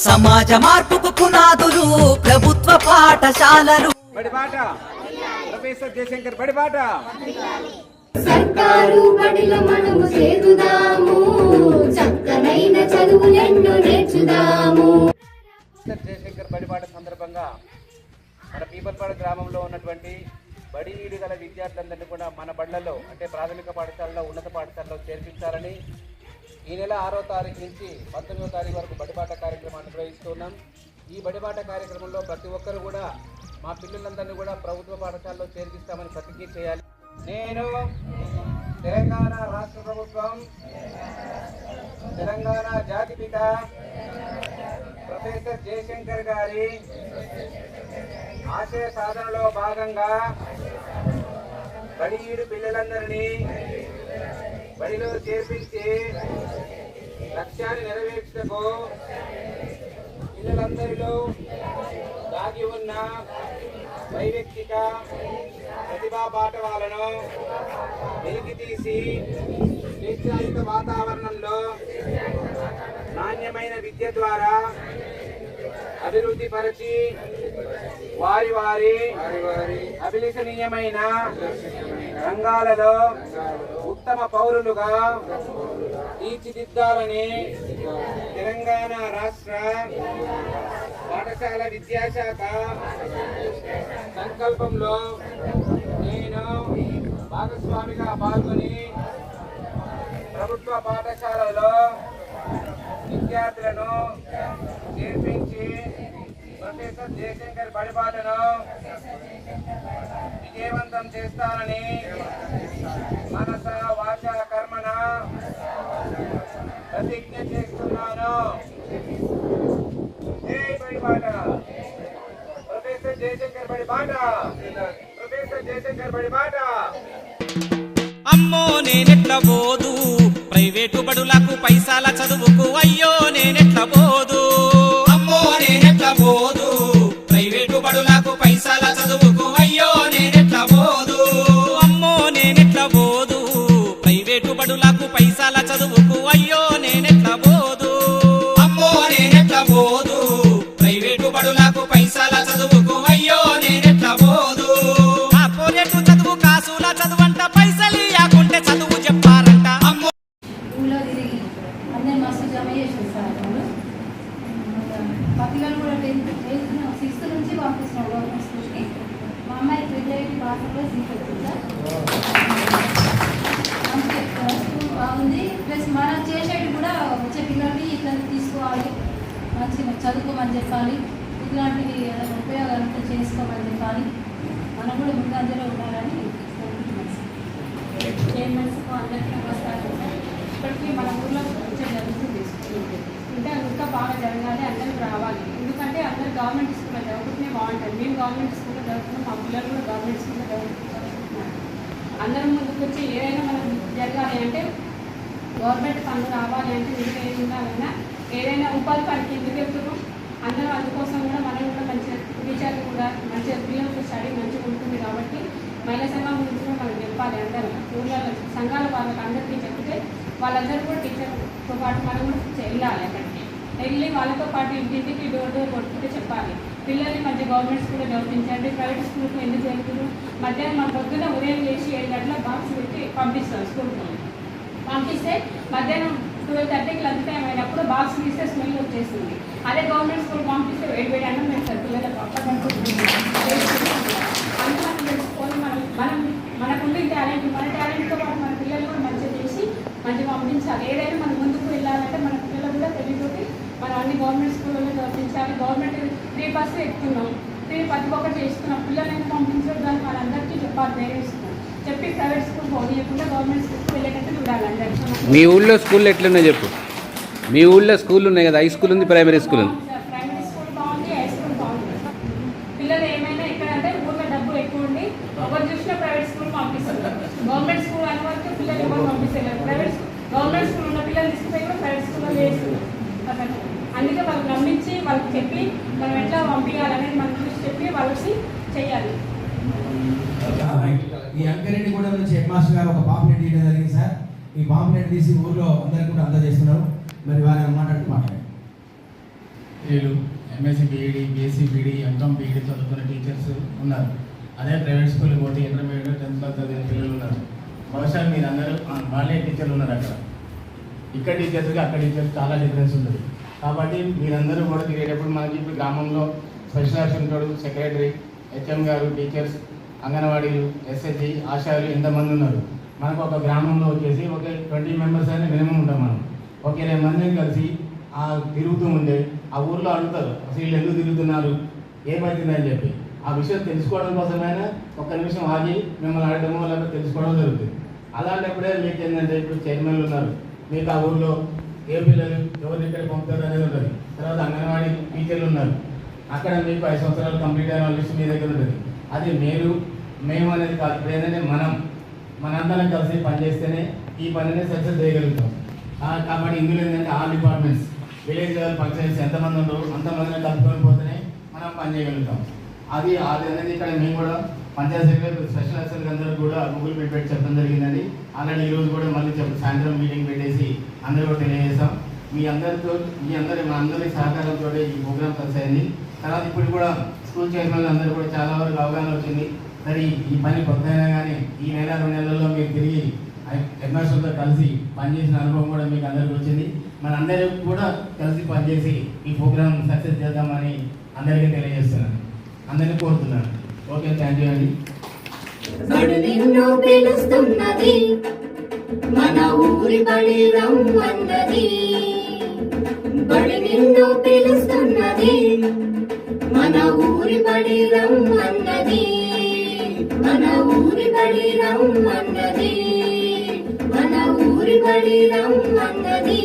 సమాజ మార్పుకు పునాదులు ప్రభుత్వ పాఠశాలలు. సర్కారు బడిలో మనము చేరుదాము చక్కనైన చదువులెన్నో నేర్చుదాము. జయశంకర్ బడిబాట సందర్భంగా మన పీపల్పాడు గ్రామంలో ఉన్నటువంటి బడి నీడి గల విద్యార్థులందరినీ కూడా మన బడులలో అంటే ప్రాథమిక పాఠశాలలో ఉన్నత పాఠశాలలో చేర్పించాలని ఈ నెల ఆరో తారీఖు నుంచి పంతొమ్మిదో తారీఖు వరకు బడిబాట కార్యక్రమాన్ని నిర్వహిస్తున్నాం. ఈ బడిబాట కార్యక్రమంలో ప్రతి ఒక్కరు కూడా మా పిల్లలందరినీ కూడా ప్రభుత్వ పాఠశాలలో చేర్పిస్తామని ప్రతిజ్ఞ చేయాలి. నేను తెలంగాణ రాష్ట్ర ప్రభుత్వం తెలంగాణ జాతిపిత ప్రొఫెసర్ జయశంకర్ గారి ఆశయ సాధనలో భాగంగా బడిఈడు పిల్లలందరినీ బడిలో చేర్పించి లక్ష్యాన్ని నెరవేర్చటకు పిల్లలందరిలో దాగి ఉన్న వైయక్తిక ప్రతిభా పాఠవాలను వెలికి తీసి స్వేచ్ఛాయుత వాతావరణంలో నాణ్యమైన విద్య ద్వారా అభివృద్ధి పరిచి వారి వారి అభిలషణీయమైన రంగాలలో ఉత్తమ పౌరులుగా తీర్చిదిద్దాలని తెలంగాణ రాష్ట్ర పాఠశాల విద్యాశాఖ సంకల్పంలో నేను భాగస్వామిగా పాల్గొని ప్రభుత్వ పాఠశాలలో విద్యార్థులను చేర్పించి జయశంకర్ పరిపాలన విజయవంతం చేస్తానని మనస వాచ కర్మన ప్రతిజ్ఞ చేస్తున్నాను. జై బడిపాట ప్రొఫెసర్ జయశంకర్ బడిపాట ప్రొఫెసర్ జయశంకర్ బాట అమ్మో నేనెట్ల పోదు ప్రైవేటు బడులకు పైసాల చదువుకు ప్రైవేటు బడులకు పైసాల చదువుకు అయ్యో నేనెట్ల పోదు అమ్మో నేనెట్ల పోదు ప్రైవేటు బడులకు పైసాల చదువుకు అయ్యో నేనెట్ల పోదు కార్పొరేట్ చదువు కాసుల చదువంట పైసలు ఇయ్యకుంటే చదువు చెప్పారంట. అమ్మో. ఊళ్ళో తిరిగి అందరు మస్తు జమ చేసారు సార్ వాళ్ళు మా పిల్లలు కూడా టెన్త్ ఎయిత్ సిక్స్త్ నుంచి పంపిస్తున్నాం గవర్నమెంట్ స్కూల్కి మా అమ్మాయి ప్రిపరేటివ్ భాషలో సీట్ వచ్చింది సార్. మంచిగా బాగుంది. ప్లస్ మనం చేసేది కూడా వచ్చే పిల్లలకి ఇట్లా తీసుకోవాలి. మంచిగా చదువుకోమని చెప్పాలి. ఇట్లాంటివి ఉపయోగాలు చేసుకోమని చెప్పాలి. మనం కూడా ముందంజలో ఉండాలని కోరుకుంటున్నాం. అందరికీ నమస్కారం. ఇప్పటికీ మన ఊర్లో కొంచెం జరుగుతుంది. ఇంకా ఇంకా బాగా జరగాలి అందరికి రావాలి. ఎందుకంటే అందరు గవర్నమెంట్ స్కూల్లో చదువుకుంటే బాగుంటుంది మేము గవర్నమెంట్ స్కూల్లో చదువుతున్నాం మా పిల్లలు కూడా గవర్నమెంట్ స్కూల్లో చదువుకుంటున్నారు. అందరం ముందుకు వచ్చి ఏదైనా మనం జరగాలి అంటే గవర్నమెంట్ ఫండ్ రావాలి అంటే మీరు ఏ ఏదైనా ఉపాధి పనికి ఎందుకు వెళ్తున్నాం? అందరూ అందుకోసం కూడా మనం కూడా మంచిగా టీచర్లు కూడా మంచిగా పిల్లలకు స్టడీ మంచిగా ఉంటుంది కాబట్టి మహిళా సంఘం గురించి కూడా మనం చెప్పాలి అందరూ. ఊళ్ళలో సంఘాల వాళ్ళకి అందరికీ చెప్తే వాళ్ళందరూ కూడా టీచర్తో పాటు మనం కూడా వెళ్ళాలి అక్కడికి. వెళ్ళి వాళ్ళతో పాటు ఇంటింటికి డోర్ డోర్ కొట్టుకుంటే చెప్పాలి. పిల్లల్ని మంచి గవర్నమెంట్ స్కూల్లో చదివించండి ప్రైవేట్ స్కూల్కి ఎందుకు వెళ్తున్నారు? మధ్యాహ్నం మన పొద్దున్న ఉదయం చేసి ఏడు గంటల బాక్స్ పెట్టి పంపిస్తాం స్కూల్కి పంపిస్తే మధ్యాహ్నం ట్వెల్వ్ థర్టీకి లంచ్ టైం అయినప్పుడు బాక్స్ తీస్తే స్మెల్ వచ్చేస్తుంది. అదే గవర్నమెంట్ స్కూల్ పంపిస్తే వేడి వేడి అన్నం పెడతారు పిల్లలకు అన్నం తెలుసుకొని మనం మనం మనకుండే టాలెంట్ మన టాలెంట్తో పాటు మన పిల్లలు కూడా మంచిగా చేసి మంచిగా పంపించాలి. ఏదైనా మనం ముందుకు వెళ్ళాలంటే మన పిల్లలు కూడా తెలియకపోతే మనం అన్ని గవర్నమెంట్ స్కూల్లో చదివించాలి గవర్నమెంట్ ఫ్రీ బస్సు ఎక్కుతున్నాం ఫ్రీ ప్రతి ఒక్కటి చేస్తున్నాం పిల్లల్ని పంపించడం దానికి వాళ్ళందరికీ చెప్పాలి పేరెంట్స్ చెప్పి ప్రైవేట్ స్కూల్ పోనీయకుండా గవర్నమెంట్ స్కూల్కి వెళ్ళేటట్టు చూడాలి అందరికీ మీ ఊళ్ళో స్కూల్ ఎట్లున్నాయి చెప్పు? మీ ఊళ్ళో స్కూల్ ఉన్నాయి కదా హై స్కూల్ ఉంది ప్రైమరీ స్కూల్ ఉంది. ప్రైమరీ స్కూల్ బాగుంది హై స్కూల్ బాగుంది. పిల్లలు ఏమైనా ఎక్కడంటే ఊళ్ళో డబ్బు ఎక్కువ ఉండి ఎవరు చూసినా ప్రైవేట్ స్కూల్ పంపిస్తారు గవర్నమెంట్ స్కూల్ అనే వరకు పిల్లలు ఎవరు పంపిస్తారు ప్రైవేట్ స్కూల్ గవర్నమెంట్ స్కూల్ ఉన్న పిల్లలు తీసుకుపోయి కూడా ప్రైవేట్ స్కూల్లో వేస్తున్నారు అతను అందుకే వాళ్ళకి నమ్మించి వాళ్ళకి చెప్పి మనం ఎట్లా పంపించాలనేది మనం చూసి వాళ్ళకి చెయ్యాలి. ఈ అంకరెడ్డి కూడా నుంచి హెడ్ మాస్టర్ గారు ఒక పాంప్లెట్ తీయడం జరిగింది సార్. ఈ పాంప్లెట్ తీసి ఊర్లో అందరికి కూడా అందజేస్తున్నారు. మరి వారు మాట్లాడుతూ మాట్లాడండి. వీళ్ళు MSc BEd BSc BEd MCom BEd చదువుకున్న టీచర్స్ ఉన్నారు. అదే ప్రైవేట్ స్కూల్ పోతే ఇంటర్మీడియట్ టెన్త్ క్లాస్ చదివిన పిల్లలు ఉన్నారు. బహుశా మీరు అందరూ వాళ్ళే టీచర్లు ఉన్నారు అక్కడ. ఇక్కడ టీచర్స్కి అక్కడ టీచర్స్ చాలా డిఫరెన్స్ ఉంటుంది. కాబట్టి మీరందరూ కూడా తిరిగేటప్పుడు మనకి ఇప్పుడు గ్రామంలో స్పెషల్ ఆఫీసర్ ఉంటాడు సెక్రటరీ హెచ్ఎం గారు టీచర్స్ అంగన్వాడీలు ఎస్ఎస్జి ఆశాలు ఎంతమంది ఉన్నారు? మనకు ఒక గ్రామంలో వచ్చేసి ఒక ట్వంటీ మెంబర్స్ అనేది మినిమం ఉంటాం మనం. ఒక ఇరవై మందిని కలిసి ఆ తిరుగుతూ ఉండే ఆ ఊర్లో అడుగుతారు అసలు వీళ్ళు ఎందుకు తిరుగుతున్నారు? ఏమవుతుందని చెప్పి. ఆ విషయం తెలుసుకోవడం కోసమైనా ఒక్క నిమిషం ఆగి మిమ్మల్ని అడగడము లేకపోతే తెలుసుకోవడం జరుగుతుంది. అలాంటప్పుడే మీకు ఏంటంటే ఇప్పుడు చైర్మన్లు ఉన్నారు. మీకు ఆ ఊర్లో ఏ పిల్లలు ఎవరు ఇక్కడ పంపుతారు అనేది ఉంటుంది. తర్వాత అంగన్వాడీ టీచర్లు ఉన్నారు. అక్కడ మీకు ఐదు సంవత్సరాలు కంప్లీట్ అయిన లిస్ట్ మీ దగ్గర ఉంటుంది. అది మీరు మేము అనేది కాదు. ఇప్పుడు ఏంటంటే మనం మనందరం కలిసి పనిచేస్తేనే ఈ పనిని సక్సెస్ చేయగలుగుతాం. కాబట్టి ఇందులో ఏంటంటే all departments village level functions ఎంతమంది ఉండరు అంతమందిని కలుపుకొని పోతేనే మనం పని చేయగలుగుతాం. అది అది అనేది ఇక్కడ మేము కూడా పంచాయత్ సెక్రటరీ స్పెషల్ ఆఫీసర్కి అందరూ కూడా గూగుల్ మీట్ పెట్టి చెప్పడం జరిగిందని అలాగే ఈరోజు కూడా మళ్ళీ చెప్పు సాయంత్రం మీటింగ్ పెట్టేసి అందరూ కూడా తెలియజేస్తాం. మీ అందరితో మీ అందరి మా అందరి సహకారంతో ఈ ప్రోగ్రామ్ సక్సెస్ అయింది తర్వాత ఇప్పుడు కూడా స్కూల్ చైర్మన్ అందరూ కూడా చాలా వరకు అవగాహన వచ్చింది. సరే ఈ- పని కొత్త అయినా కానీ ఈ నెల రెండు నెలల్లో మీరు తిరిగి హెడ్మాస్టర్తో కలిసి పనిచేసిన అనుభవం కూడా మీకు అందరికీ వచ్చింది. మన అందరూ కూడా కలిసి పనిచేసి ఈ ప్రోగ్రామ్ సక్సెస్ చేద్దామని అందరికీ తెలియజేస్తున్నాను. అందరినీ కోరుతున్నాను. ఓకే థ్యాంక్ యూ అండి. పిలుస్తున్నది మన ఊరి బడి రమ్మన్నది బడి నిన్ను పిలుస్తున్నది రమ్మన్నది మన ఊరి బడి రమ్మన్నది మన ఊరి బడి రమ్మన్నది